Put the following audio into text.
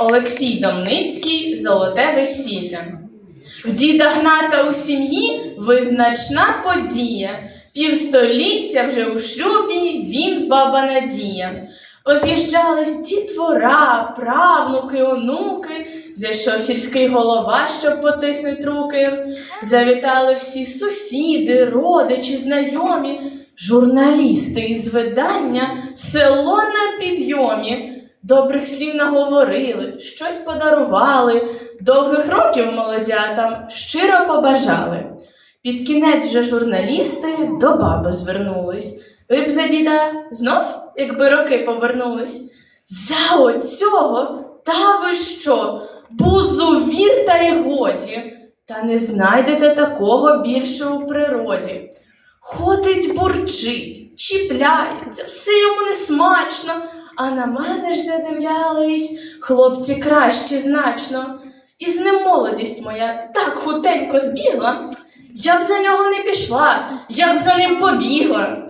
Олексій Домницький Золоте весілля. В діда Гната у сім'ї визначна подія. Півстоліття вже у шлюбі він баба Надія. Поз'їжджались дітвора, правнуки, онуки, зайшов сільський голова, щоб потиснуть руки. Завітали всі сусіди, родичі, знайомі, журналісти із видання село на підйомі. Добрих слів наговорили, щось подарували, довгих років молодятам щиро побажали. Під кінець же журналісти до баби звернулись. Ви б за діда знов, якби роки повернулись. За оцього, та ви що, бузувір та й годі, та не знайдете такого більше у природі. Ходить, бурчить, чіпляється, все йому не смачно, а на мене ж задивлялись хлопці кращі значно. І з ним молодість моя так хутенько збігла, я б за нього не пішла, я б за ним побігла.